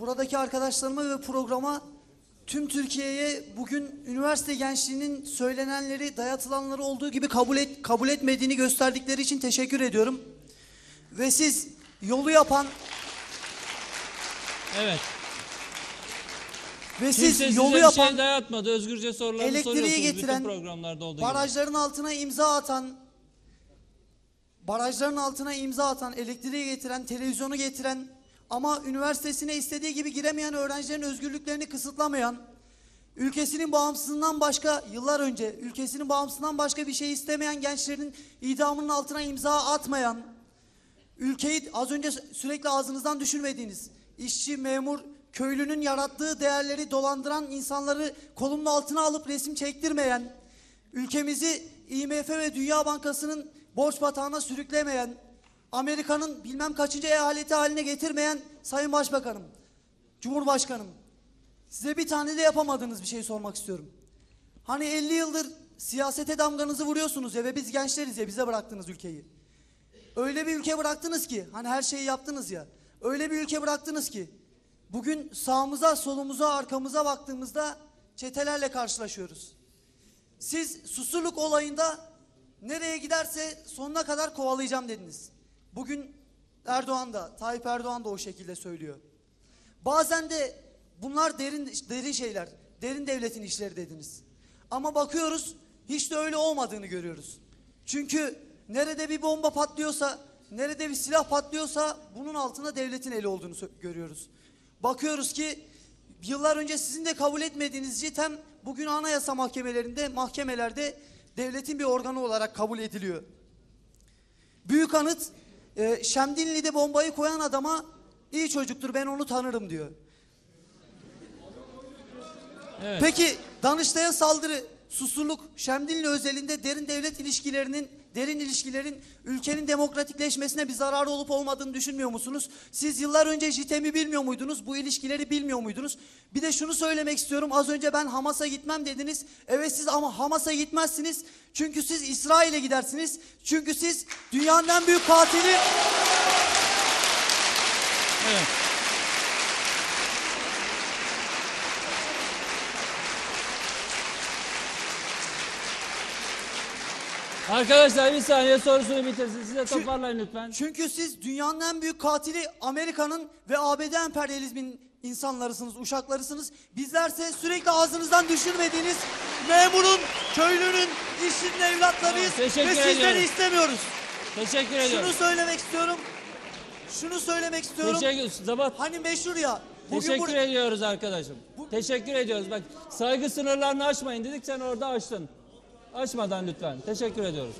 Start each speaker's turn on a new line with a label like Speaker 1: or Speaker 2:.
Speaker 1: buradaki arkadaşlarıma ve programa tüm Türkiye'ye bugün üniversite gençliğinin söylenenleri, dayatılanları olduğu gibi kabul et, kabul etmediğini gösterdikleri için teşekkür ediyorum. Ve siz yolu yapan
Speaker 2: Evet.
Speaker 1: ve
Speaker 2: Kimse
Speaker 1: siz yolu yapan
Speaker 2: şey dayatmadı. Özgürce sorularını
Speaker 1: elektriği getiren,
Speaker 2: bütün programlarda olduğu gibi.
Speaker 1: barajların altına imza atan, barajların altına imza atan, elektriği getiren, televizyonu getiren ama üniversitesine istediği gibi giremeyen öğrencilerin özgürlüklerini kısıtlamayan, ülkesinin bağımsızlığından başka yıllar önce ülkesinin bağımsızlığından başka bir şey istemeyen gençlerin idamının altına imza atmayan, ülkeyi az önce sürekli ağzınızdan düşürmediğiniz işçi, memur, köylünün yarattığı değerleri dolandıran insanları kolunun altına alıp resim çektirmeyen, ülkemizi IMF ve Dünya Bankası'nın borç batağına sürüklemeyen, Amerika'nın bilmem kaçıncı eyaleti haline getirmeyen Sayın Başbakanım, Cumhurbaşkanım, size bir tane de yapamadığınız bir şey sormak istiyorum. Hani 50 yıldır siyasete damganızı vuruyorsunuz ya ve biz gençleriz ya bize bıraktınız ülkeyi. Öyle bir ülke bıraktınız ki hani her şeyi yaptınız ya. Öyle bir ülke bıraktınız ki bugün sağımıza, solumuza, arkamıza baktığımızda çetelerle karşılaşıyoruz. Siz susurluk olayında nereye giderse sonuna kadar kovalayacağım dediniz. Bugün Erdoğan da, Tayyip Erdoğan da o şekilde söylüyor. Bazen de bunlar derin derin şeyler, derin devletin işleri dediniz. Ama bakıyoruz hiç de öyle olmadığını görüyoruz. Çünkü nerede bir bomba patlıyorsa, nerede bir silah patlıyorsa bunun altında devletin eli olduğunu görüyoruz. Bakıyoruz ki yıllar önce sizin de kabul etmediğiniz JITEM bugün anayasa mahkemelerinde, mahkemelerde devletin bir organı olarak kabul ediliyor. Büyük anıt e, Şemdinli'de bombayı koyan adama iyi çocuktur ben onu tanırım diyor.
Speaker 2: Evet.
Speaker 1: Peki Danıştay'a saldırı, susurluk, Şemdinli özelinde derin devlet ilişkilerinin, derin ilişkilerin ülkenin demokratikleşmesine bir zararı olup olmadığını düşünmüyor musunuz? Siz yıllar önce JITEM'i bilmiyor muydunuz? Bu ilişkileri bilmiyor muydunuz? Bir de şunu söylemek istiyorum. Az önce ben Hamas'a gitmem dediniz. Evet siz ama Hamas'a gitmezsiniz. Çünkü siz İsrail'e gidersiniz. Çünkü siz dünyanın en büyük katili
Speaker 2: Arkadaşlar bir saniye sorusunu bitirsin. Size toparlayın lütfen.
Speaker 1: Çünkü siz dünyanın en büyük katili Amerika'nın ve ABD emperyalizmin insanlarısınız, uşaklarısınız. Bizlerse sürekli ağzınızdan düşürmediğiniz memurun, köylünün, işçinin evlatlarıyız
Speaker 2: Tamam, teşekkür
Speaker 1: ve sizleri
Speaker 2: ediyorum.
Speaker 1: istemiyoruz.
Speaker 2: Teşekkür
Speaker 1: Şunu
Speaker 2: ediyorum.
Speaker 1: söylemek istiyorum. Şunu söylemek istiyorum.
Speaker 2: Teşekkür Zabat.
Speaker 1: Hani meşhur ya. Bugün
Speaker 2: Teşekkür
Speaker 1: burada
Speaker 2: ediyoruz arkadaşım. Teşekkür ediyoruz. Bak saygı sınırlarını aşmayın dedik sen orada aştın. Aşmadan lütfen. Teşekkür ediyoruz.